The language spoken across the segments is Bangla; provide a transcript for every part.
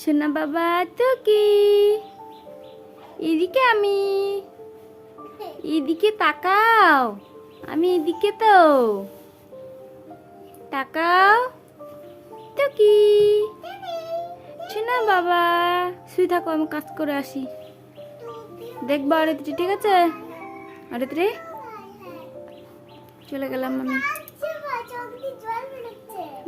সোনা বাবা তো কি এদিকে আমি। এদিকে তাকাও। আমি এদিকে তো। তাকাও। তো কি সোনা বাবা শুয়ে থাকো আমি কাজ করে আসি। দেখব আরেত্রি ঠিক আছে? আরেত্রি চলে গেলাম আমি।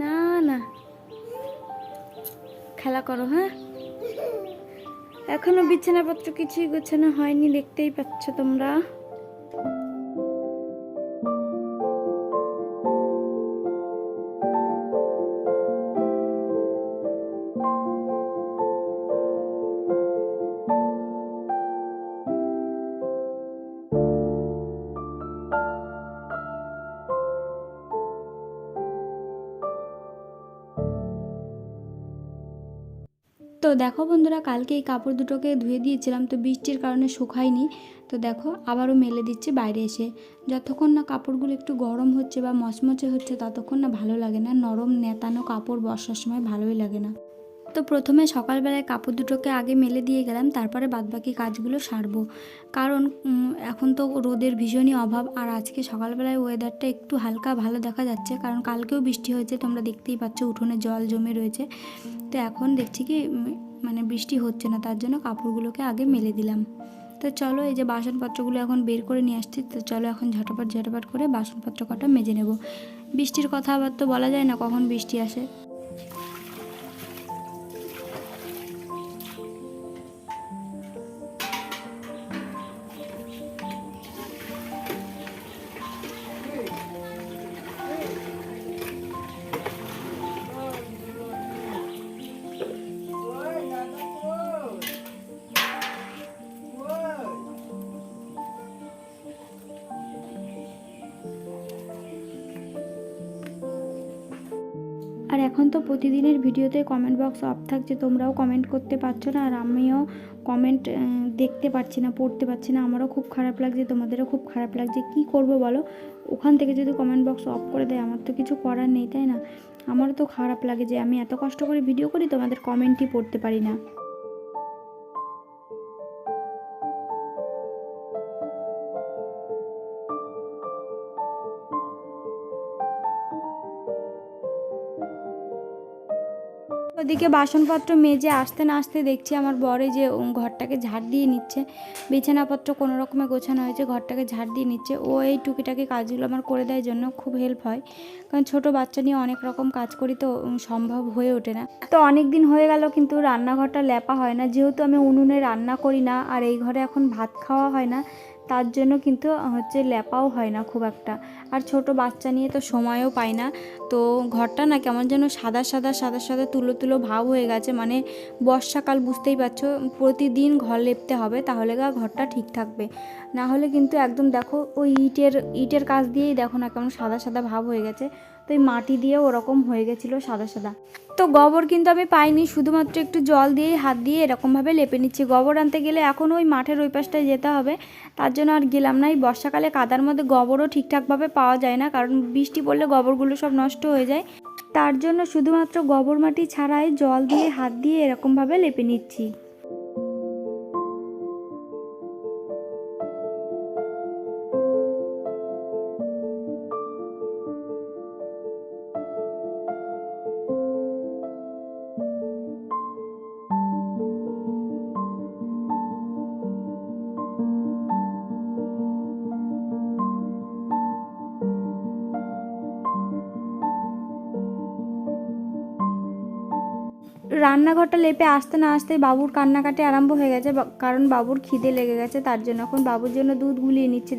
না না। খেলা করো হ্যাঁ? এখনও বিছানাপত্র কিছুই গোছানো হয়নি দেখতেই পাচ্ছ তোমরা। তো দেখো বন্ধুরা, কালকে এই কাপড় দুটোকে ধুয়ে দিয়েছিলাম, তো বৃষ্টির কারণে শুকায়নি। তো দেখো, আবারও মেলে দিচ্ছি বাইরে এসে। যতক্ষণ না কাপড়গুলো একটু গরম হচ্ছে বা মচমচে হচ্ছে, ততক্ষণ না ভালো লাগে না। নরম নেতানো কাপড় বর্ষার সময় ভালোই লাগে না। তো প্রথমে সকালবেলায় কাপড় দুটোকে আগে মেলে দিয়ে গেলাম, তারপরে বাদবাকি কাজগুলো সারবো। কারণ এখন তো রোদের ভীষণই অভাব, আর আজকে সকালবেলায় ওয়েদারটা একটু হালকা ভালো দেখা যাচ্ছে। কারণ কালকেও বৃষ্টি হয়েছে, তোমরা দেখতেই পাচ্ছ, উঠোনে জল জমে রয়েছে। তো এখন দেখছি কি মানে বৃষ্টি হচ্ছে না, তার জন্য কাপড়গুলোকে আগে মেলে দিলাম। তো চলো এই যে বাসনপত্রগুলো এখন বের করে নিয়ে আসছি, তো চলো এখন ঝটপট, ঝটাপট করে বাসনপত্র কটা মেজে নেব। বৃষ্টির কথা আবার তো বলা যায় না কখন বৃষ্টি আসে। আর এখন তো প্রতিদিনের ভিডিওতে কমেন্ট বক্স অফ থাকছে, তোমরাও কমেন্ট করতে পারছ না আর আমিও কমেন্ট দেখতে পাচ্ছি না, পড়তে পারছি না। আমারও খুব খারাপ লাগছে, তোমাদেরও খুব খারাপ লাগছে। কি করব বলো? ওখান থেকে যদি কমেন্ট বক্স অফ করে দেয়, আমার তো কিছু করার নেই, তাই না? আমারও তো খারাপ লাগে যে আমি এত কষ্ট করে ভিডিও করি, তোমাদের কমেন্টই পড়তে পারি না। ওদিকে বাসনপত্র মেজে আসতে না আসতে দেখছি আমার বরে যে ঘরটাকে ঝাড় দিয়ে নিচ্ছে। বিছানাপত্র কোনো রকমে গোছানো হয়েছে, ঘরটাকে ঝাড় দিয়ে নিচ্ছে। ও এই টুকিটাকি কাজগুলো আমার করে দেয় জন্য খুব হেল্প হয়। কারণ ছোট বাচ্চা নিয়ে অনেক রকম কাজ করি তো সম্ভব হয়ে ওঠে না। তো অনেক দিন হয়ে গেল কিন্তু রান্নাঘরটা লেপা হয় না। যেহেতু আমি উনুনে রান্না করি না, আর এই ঘরে এখন ভাত খাওয়া হয় না তার জন্য কিন্তু হচ্ছে ল্যাপাও হয় না খুব একটা। আর ছোট বাচ্চা নিয়ে তো সময়ও পায় না। তো ঘরটা না কেমন যেন সাদা সাদা সাদা সাদা তুলো তুলো ভাব হয়ে গেছে। মানে বর্ষাকাল বুঝতেই পারছ, প্রতিদিন ঘর লেপতে হবে, তাহলে গা ঘরটা ঠিক থাকবে। না হলে কিন্তু একদম দেখো, ওই ইটের ইটের কাজ দিয়েই দেখো না কেমন সাদা সাদা ভাব হয়ে গেছে। তো এই মাটি দিয়ে ওরকম হয়ে গেছিল সাদা সাদা। তো গোবর কিন্তু আমি পাইনি, শুধুমাত্র একটু জল দিয়ে হাত দিয়ে এরকমভাবে লেপে নিচ্ছি। গোবর আনতে গেলে এখন ওই মাঠের ওই পাশটায় যেতে হবে। তার জন্য আর গেলাম না। এই বর্ষাকালে কাদার মধ্যে গোবরও ঠিকঠাকভাবে পাওয়া যায় না, কারণ বৃষ্টি পড়লে গোবরগুলো সব নষ্ট হয়ে যায়। তার জন্য শুধুমাত্র গোবর মাটি ছাড়াই জল দিয়ে, হাত দিয়ে এরকমভাবে লেপে নিচ্ছি। রান্নাঘরটা লেপে আসতে না আসতে বাবুর কান্নাকাটি আরম্ভ হয়ে গেছে কারণ বাবুর খিদে লেগে গেছে, তার জন্য এখন বাবুর জন্য দুধ গুলিয়ে নিচ্ছি।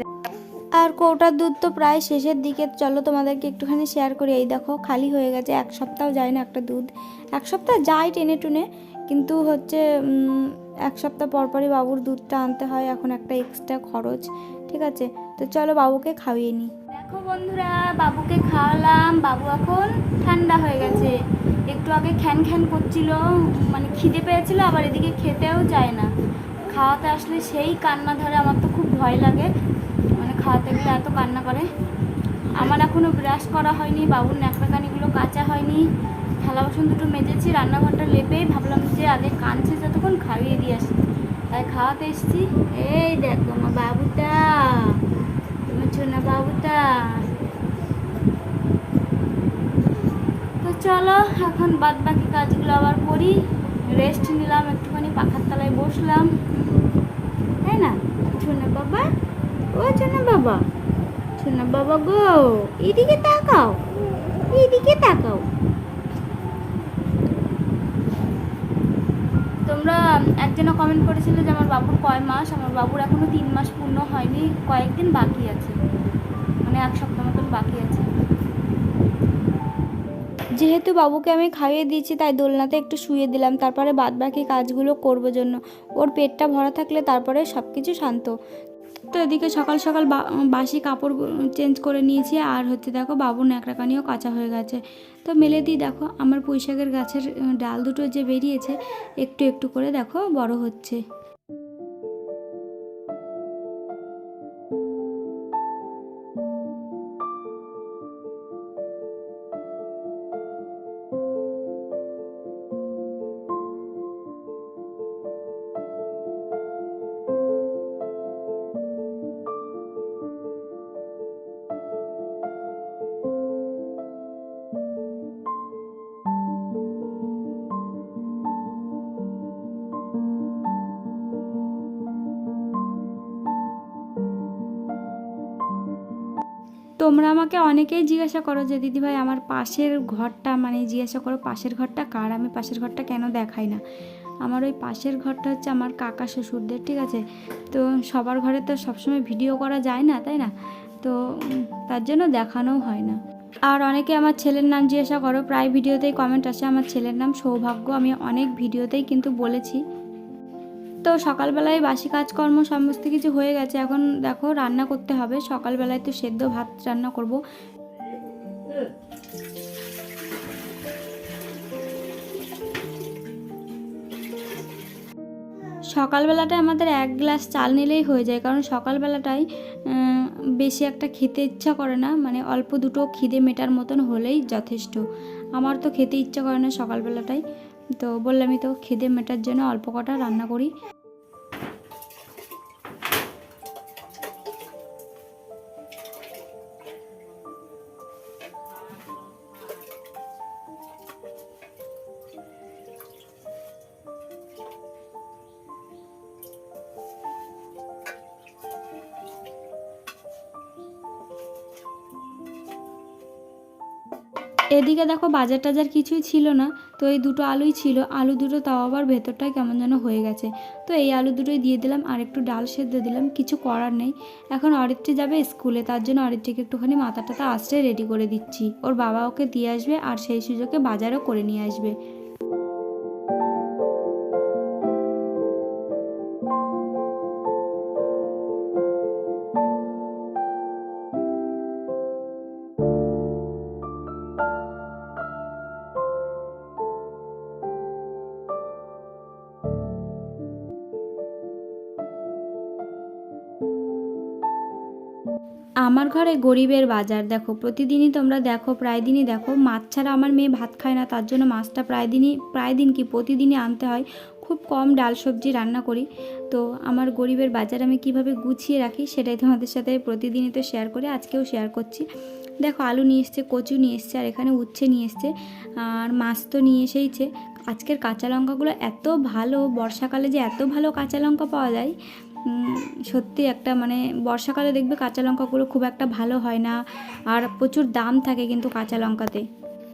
আর কৌটার দুধ তো প্রায় শেষের দিকে, চলো তোমাদেরকে একটুখানি শেয়ার করি। এই দেখো, খালি হয়ে গেছে, এক সপ্তাহ যায় না একটা দুধ। এক সপ্তাহ যায় টেনে টুনে, কিন্তু হচ্ছে এক সপ্তাহ পর পরই বাবুর দুধটা আনতে হয়, এখন একটা এক্সট্রা খরচ, ঠিক আছে? তো চলো বাবুকে খাইয়ে নিই দেখো বন্ধুরা, বাবুকে খাওয়ালাম। বাবু এখন ঠান্ডা হয়ে গেছে। একটু আগে খ্যান খ্যান করছিল মানে খিদে পেয়েছিল, আবার এদিকে খেতেও চায় না। খাওয়াতে আসলে সেই কান্না ধরে আমার তো খুব ভয় লাগে। মানে খাওয়াতে গেলে এত কান্না করে। আমার এখনও ব্রাশ করা হয়নি, বাবুর ন্যাকড়াকানিগুলো কাঁচা হয়নি। থালা বাসন দুটো মেজেছি, রান্নাঘরটা লেপেই ভাবলাম যে আগে কাঁদছে যতক্ষণ খাইয়ে দিয়ে আসি। তাই খাওয়াতে এসেছি। এই দেখো আমার বাবুটা। আমার না বাবুটা তো? চলো, এখন বাদ বাকি কাজগুলো আবার করি। রেস্ট নিলাম, একটুখানি পাখার তলায় বসলাম। তাই না? ছোনা বাবা। ও ছোনা বাবা। ছোনা বাবা গো, এদিকে তাকাও। এদিকে তাকাও। তোমরা একজনা কমেন্ট করেছিলে যে আমার বাবুর কয় মাস? আমার বাবুর এখনও তিন মাস পূর্ণ হয়নি, কয়েকদিন বাকি আছে। মানে এক সপ্তাহ মতন বাকি আছে। যেহেতু বাবুকে আমি খাইয়ে দিয়েছি, তাই দোলনাতে একটু শুয়ে দিলাম। তারপরে বাদ বাকি কাজগুলো করব জন্য। ওর পেটটা ভরা থাকলে তারপরে সব কিছু শান্ত। তো এদিকে সকাল সকাল বাসি কাপড় চেঞ্জ করে নিয়েছি, আর হচ্ছে দেখো বাবুর ন্যাকড়াকানিও কাঁচা হয়ে গেছে। তো মেলে দিই, দেখো আমার পুঁইশাকের গাছের, ডাল দুটো যে বেরিয়েছে, একটু একটু করে দেখো বড় হচ্ছে। তোমরা আমাকে অনেকেই জিজ্ঞাসা করো যে, দিদিভাই, আমার পাশের ঘরটা মানে জিজ্ঞাসা করো পাশের ঘরটা কার? আমি পাশের ঘরটা কেন দেখাই না? আমার ওই পাশের ঘরটা হচ্ছে আমার কাকা শ্বশুরদের, ঠিক আছে? তো সবার ঘরে তো সবসময় ভিডিও করা যায় না, তাই না? তো তার জন্য দেখানোও হয় না। আর অনেকে আমার ছেলের নাম জিজ্ঞাসা করো, প্রায় ভিডিওতেই কমেন্ট আসে। আমার ছেলের নাম সৌভাগ্য, আমি অনেক ভিডিওতেই কিন্তু বলেছি। তো সকালবেলায় বাসি কাজকর্ম সমস্ত কিছু হয়ে গেছে। এখন দেখো রান্না করতে হবে। সকালবেলায় তো সেদ্ধ ভাত রান্না করব। সকালবেলাটায় আমাদের এক গ্লাস চাল নিলেই হয়ে যায়। কারণ সকালবেলাটায় বেশি একটা খেতে ইচ্ছা করে না। মানে অল্প দুটো খিদে মেটার মতন হলেই যথেষ্ট। আমার তো খেতে ইচ্ছা করে না সকালবেলাটায়। তো বললামই তো খিদে মেটার জন্য অল্প কটা রান্না করি। এদিকে দেখো বাজার টাজার কিছুই ছিল না, তো এই দুটো আলুই ছিল। আলু দুটো তাও আবার ভেতরটা কেমন যেন হয়ে গেছে। তো এই আলু দুটোই দিয়ে দিলাম, আর একটু ডাল সেদ্ধ দিলাম, কিছু করার নেই। এখন অরিত্রি যাবে স্কুলে, তার জন্য অরিত্রিকে একটুখানি মাথা টাথা আসতে রেডি করে দিচ্ছি। ওর বাবা ওকে দিয়ে আসবে, আর সেই সুযোগে বাজারও করে নিয়ে আসবে। আমার ঘরে গরিবের বাজার। দেখো, প্রতিদিনই তোমরা দেখো, প্রায় দিনই দেখো, মাছ ছাড়া আমার মেয়ে ভাত খায় না, তার জন্য মাছটা প্রায় দিনই, প্রায় দিন কি প্রতিদিনই আনতে হয়। খুব কম ডাল সবজি রান্না করি। তো আমার গরিবের বাজার আমি কীভাবে গুছিয়ে রাখি সেটাই তোমাদের সাথে প্রতিদিনই তো শেয়ার করি, আজকেও শেয়ার করছি। দেখো, আলু নিয়ে এসছে, কচু নিয়ে এসছে, আর এখানে উচ্ছে নিয়ে এসছে, আর মাছ তো নিয়ে এসেইছে। আজকের কাঁচা লঙ্কাগুলো এত ভালো, বর্ষাকালে যে এত ভালো কাঁচা লঙ্কা পাওয়া যায় সত্যি একটা মানে বর্ষাকালে দেখবে কাঁচা লঙ্কাগুলো খুব একটা ভালো হয় না। আর প্রচুর দাম থাকে কিন্তু কাঁচা লঙ্কাতে।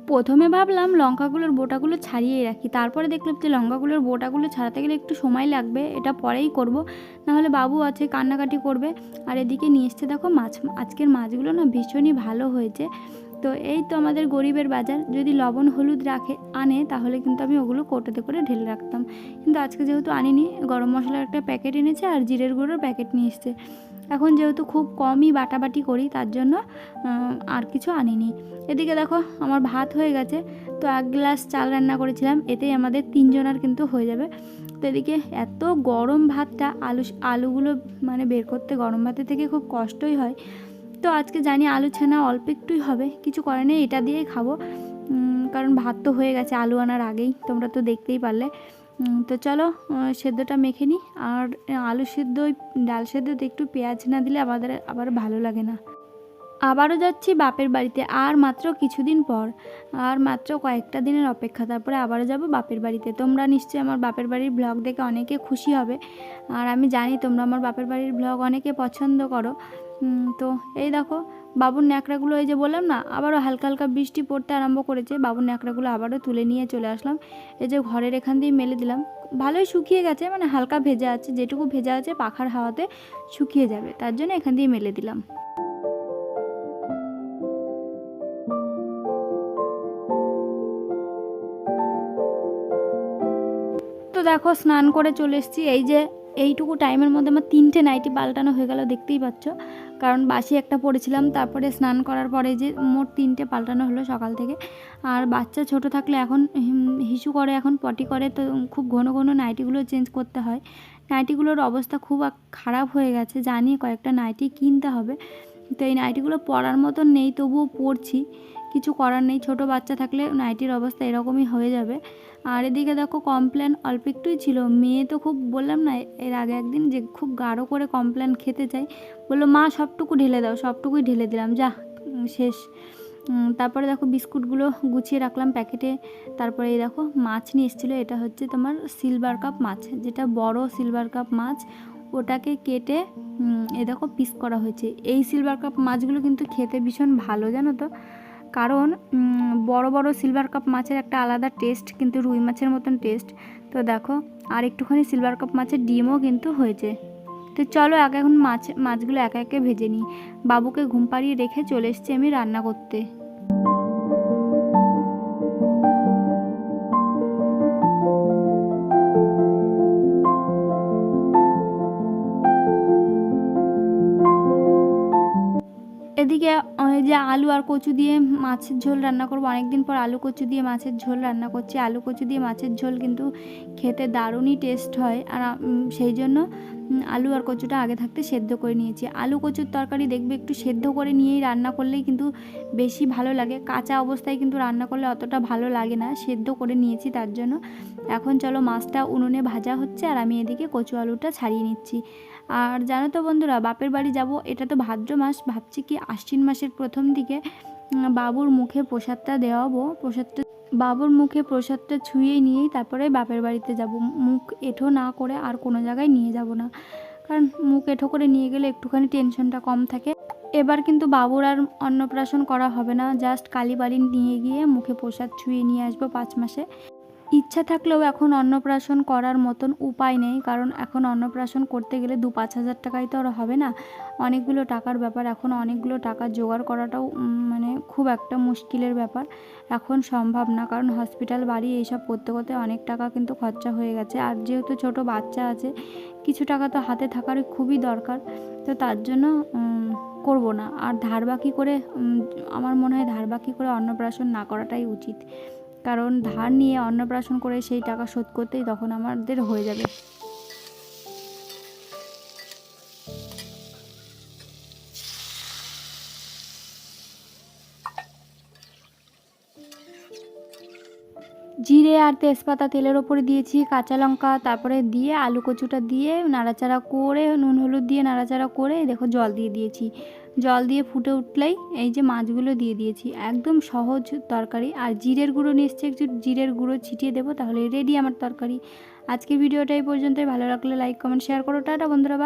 প্রথমে ভাবলাম লঙ্কাগুলোর বোটাগুলো ছাড়িয়ে রাখি। তারপরে দেখলাম যে লঙ্কাগুলোর বোটাগুলো ছাড়াতে গেলে একটু সময় লাগবে, এটা পরেই করব। নাহলে বাবু আছে, কান্নাকাটি করবে। আর এদিকে নিয়ে এসছে দেখো মাছ, আজকের মাছগুলো না ভীষণই ভালো হয়েছে। তো এই তো আমাদের গরিবের বাজার। যদি লবণ, হলুদ রাখে, আনে, তাহলে কিন্তু আমি ওগুলো কোটোতে করে ঢেলে রাখতাম। কিন্তু আজকে যেহেতু আনিনি, গরম মশলার একটা প্যাকেট এনেছে আর জিরের গুঁড়োর প্যাকেট নিয়ে এসছে। এখন যেহেতু খুব কমই বাটাবাটি করি, তার জন্য আর কিছু আনিনি। এদিকে দেখো, আমার ভাত হয়ে গেছে। তো এক গ্লাস চাল রান্না করেছিলাম, এতেই আমাদের তিনজনের কিন্তু হয়ে যাবে। তো এদিকে এত গরম ভাতটা, আলু, আলুগুলো মানে বের করতে গরম ভাতের থেকে খুব কষ্টই হয়। তো আজকে জানি আলু ছানা অল্প একটুই হবে। কিছু করে নেই, এটা দিয়েই খাব। কারণ ভাত তো হয়ে গেছে আলু আনার আগেই, তোমরা তো দেখতেই পারলে। তো চলো সেদ্ধটা মেখে নিই আর আলু সেদ্ধ, ওই ডাল সেদ্ধতে একটু পেঁয়াজ না দিলে আমাদের আবার ভালো লাগে না। আবারও যাচ্ছি বাপের বাড়িতে, আর মাত্র কিছুদিন পর, আর মাত্র কয়েকটা দিনের অপেক্ষা। তারপরে আবারও যাব বাপের বাড়িতে। তোমরা নিশ্চয়ই আমার বাপের বাড়ির ব্লগ দেখে অনেকে খুশি হবে। আর আমি জানি তোমরা আমার বাপের বাড়ির ব্লগ অনেকে পছন্দ করো। তো এই দেখো, বাবুর ন্যাকড়াগুলো এই যে বললাম না, আবারও হালকা হালকা বৃষ্টি পড়তে আরম্ভ করেছে। বাবুর ন্যাকড়াগুলো আবারও তুলে নিয়ে চলে আসলাম। এই যে ঘরের এখান দিয়ে মেলে দিলাম। ভালোই শুকিয়ে গেছে মানে হালকা ভেজা আছে, যেটুকু ভেজা আছে পাখার হাওয়াতে শুকিয়ে যাবে, তার জন্য এখান দিয়ে মেলে দিলাম। তো দেখো, স্নান করে চলে এসেছি। এই যে, এইটুকু টাইমের মধ্যে আমার তিনটে নাইটি পাল্টানো হয়ে গেল, দেখতেই পাচ্ছ। কারণ বাসি একটা পড়েছিলাম তারপরে স্নান করার পরে যে মোট তিনটে পাল্টানো হলো সকাল থেকে। আর বাচ্চা ছোট থাকলে এখন হিসু করে এখন পটি করে তো খুব ঘন ঘন নাইটিগুলো চেঞ্জ করতে হয়। নাইটিগুলোর অবস্থা খুব খারাপ হয়ে গেছে জানি কয়েকটা নাইটি কিনতে হবে। তো এই নাইটিগুলো পরার মতন নেই তবুও পরছি। কিছু করার নেই। ছোট বাচ্চা থাকলে নাইটির অবস্থা এরকমই হয়ে যাবে। আর এদিকে দেখো কমপ্লেন অল্প একটুই ছিল। মেয়ে তো খুব, বললাম না, এর আগে একদিন যে খুব গাঢ় করে কমপ্লেন খেতে চাই বলল, মা, সবটুকু ঢেলে দাও, সবটুকুই ঢেলে দিলাম। যা শেষ। তারপরে দেখো, বিস্কুটগুলো গুছিয়ে রাখলাম প্যাকেটে। তারপরে এই দেখো, মাছ নিয়ে এসেছিল। এটা হচ্ছে তোমার সিলভার কাপ মাছ, যেটা বড় সিলভার কাপ মাছ। ওটাকে কেটে এ দেখো পিস করা হয়েছে। এই সিলভার কাপ মাছগুলো কিন্তু খেতে ভীষণ ভালো, জানো তো? কারণ বড় বড় সিলভার কাপ মাছের একটা আলাদা টেস্ট কিন্তু রুই মাছের মতন টেস্ট তো দেখো, আর একটুখানি সিলভার কাপ মাছের ডিমও কিন্তু হয়েছে। তো চলো এক এখন মাছ, মাছগুলো একে একে ভেজে নিই। বাবুকে ঘুম পাড়িয়ে রেখে চলে এসেছি আমি রান্না করতে। এদিকে যে আলু আর কচু দিয়ে মাছের ঝোল রান্না করব। অনেকদিন পর আলু কচু দিয়ে মাছের ঝোল রান্না করছি। আলু কচু দিয়ে মাছের ঝোল কিন্তু খেতে দারুণই টেস্ট হয়। আর সেই জন্য আলু আর কচুটা আগে থাকতে সেদ্ধ করে নিয়েছি। আলু কচুর তরকারি দেখবে একটু সেদ্ধ করে নিয়েই রান্না করলেই কিন্তু বেশি ভালো লাগে। কাঁচা অবস্থায় কিন্তু রান্না করলে অতটা ভালো লাগে না। সেদ্ধ করে নিয়েছি তার জন্য। এখন চলো মাছটা উনুনে ভাজা হচ্ছে আর আমি এদিকে কচু আলুটা ছাড়িয়ে নিচ্ছি। আর জানো তো বন্ধুরা, বাপের বাড়ি যাব, এটা তো ভাদ্র মাস, ভাবছি কি আশ্বিন মাসের প্রথম দিকে বাবুর মুখে প্রসাদটা দেওয়াবো, প্রসাদটা, বাবুর মুখে প্রসাদটা ছুঁয়ে নিয়েই তারপরে বাপের বাড়িতে যাব। মুখ এঁঠো না করে আর কোনো জায়গায় নিয়ে যাব না, কারণ মুখ এঁঠো করে নিয়ে গেলে একটুখানি টেনশনটা কম থাকে। এবার কিন্তু বাবুর আর অন্নপ্রাশন করা হবে না, জাস্ট কালীবাড়ি নিয়ে গিয়ে মুখে প্রসাদ ছুঁয়ে নিয়ে আসব পাঁচ মাসে। ইচ্ছা থাকলেও এখন অন্নপ্রাশন করার মতন উপায় নেই, কারণ এখন অন্নপ্রাশন করতে গেলে দু পাঁচ হাজার টাকায় তো আর হবে না। অনেকগুলো টাকার ব্যাপার, এখন অনেকগুলো টাকা জোগাড় করাটাও মানে খুব একটা মুশকিলের ব্যাপার। এখন সম্ভব না, কারণ হসপিটাল, বাড়ি এইসব করতে করতে অনেক টাকা কিন্তু খরচা হয়ে গেছে। আর যেহেতু ছোট বাচ্চা আছে, কিছু টাকা তো হাতে থাকার খুবই দরকার, তো তার জন্য করব না। আর ধার বাকি করে আমার মনে হয় ধার বাকি করে অন্নপ্রাশন না করাটাই উচিত। কারণ ধার নিয়ে অন্নপ্রাশন করে সেই টাকা শোধ করতেই তখন আমাদের হয়ে যাবে। জিরে আর তেজপাতা তেলের ওপরে দিয়েছি, কাঁচা লঙ্কা, তারপরে দিয়ে আলু কচুটা দিয়ে নাড়াচাড়া করে, নুন হলুদ দিয়ে নাড়াচাড়া করে, দেখো জল দিয়ে দিয়েছি। জল দিয়ে ফুটে উঠলেই এই যে মাছগুলো দিয়ে দিয়েছি। একদম সহজ তরকারি। আর জিরের গুঁড়ো এসছে একটু জিরের গুঁড়ো ছিটিয়ে দেবো, তাহলে রেডি আমার তরকারি। আজকে ভিডিওটা এই পর্যন্তই। ভালো লাগলে লাইক কমেন্ট শেয়ার করো। টাটা বন্ধুরা